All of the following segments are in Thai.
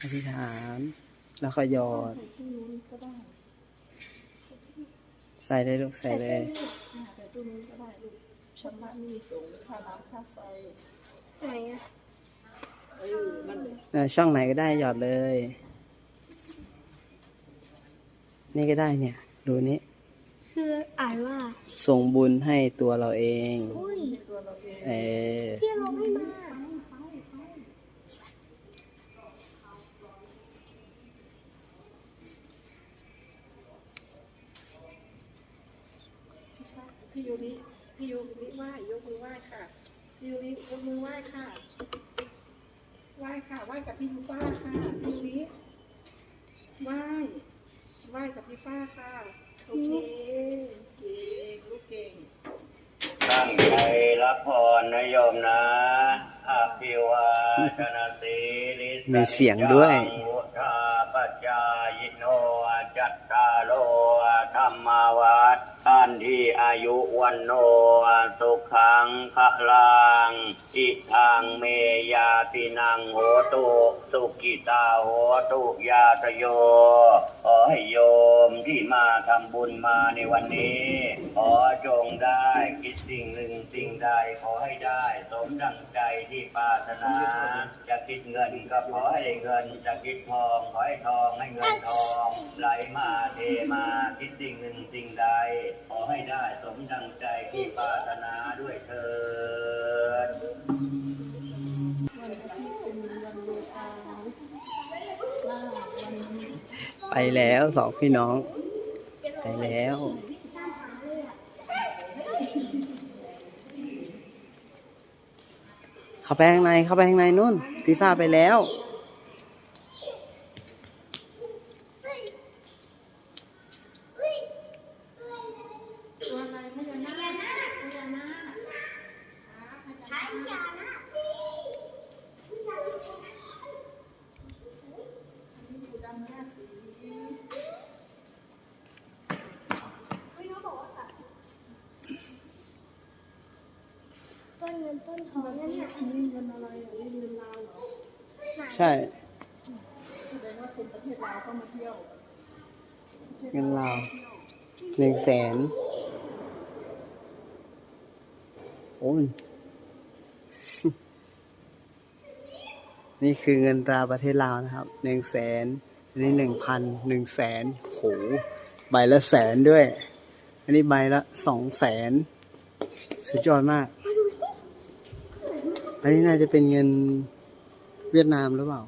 อธิษฐาน แล้วก็หยอด ใส่ตู้นู้นก็ได้ใส่เลยลูกใส่เลยอ่าใส่ตู้นู้นก็ได้ลูกชำระหนี้ส่งค่าน้ำค่าไฟไหนอะเออนั่นเลยเออช่องไหนก็ได้หยอดเลย นี่ก็ได้เนี่ย ดูนี้ คืออ่านว่า ส่งบุญให้ตัวเราเอง อุ้ย ตัวเราเอง เออ พี่ยูริพี่ยูริไหว้ยกมือไหว้ค่ะพี่ยูริยกมือไหว้ค่ะไหว้ค่ะไหว้กับพี่ยูฟ้าค่ะพี่ยูริไหว้ไหว้กับพี่ฟ้าค่ะโอเคเก่งลูกเก่งตั้งใจรับพรนะโยมนะอภิวาทนาสีลิสมีเสียงด้วยวุ อายุวันโนสุขังพะลัง อิทางเมยาตินังโหตุสุกิตาโหตุยาตโยขอให้โยมที่มา ทำบุญมาในวันนี้ ขอจงได้คิดสิ่งหนึ่งสิ่งใดขอให้ได้ สมดังใจที่ปรารถนา จะคิดเงินก็ขอให้เงิน จะคิดทองขอให้ทองให้เงินทอง ไหลมาเทมาคิดสิ่งหนึ่งสิ่งใด ขอให้ได้สมดังใจที่ปรารถนาด้วยเถิดวันอไปแล้วสองพี่น้อง ไปแล้ว เข้าไปข้างใน เข้าไปข้างในนู่น พี่ฟ้าไปแล้ว ตัวอะไรพญานาคพญานาคใช้ยานะอันนี้ปูดำห้าสี ไม่รู้บอกว่าสัตว์ต้ นเงินต้นทองนั่นน่ะอันนี้เงินอะไรอะนี่เงินลาวเหรอใช่ แสดงว่าคนประเทศลาวเข้ามาเที่ยวเงินลาวหนึ่งแสนโอ้ย นี่คือเงินตราประเทศลาวนะครับหนึ่งแสนอันนี้หนึ่งพันหนึ่งแสนโหใบละแสนด้วย อันนี้ใบละสองแสนสุดยอดมาก อันนี้น่าจะเป็นเงินเวียดนามหรือเปล่า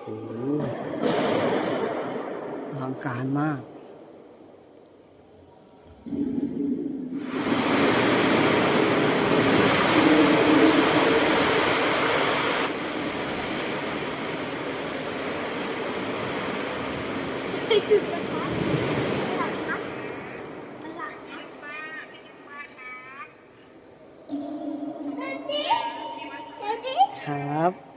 โอ้โหอลังการมาก ยจุดประทัดหลังนะหลังนะเดี๋ยวดิเดี๋ยวดิ ครับ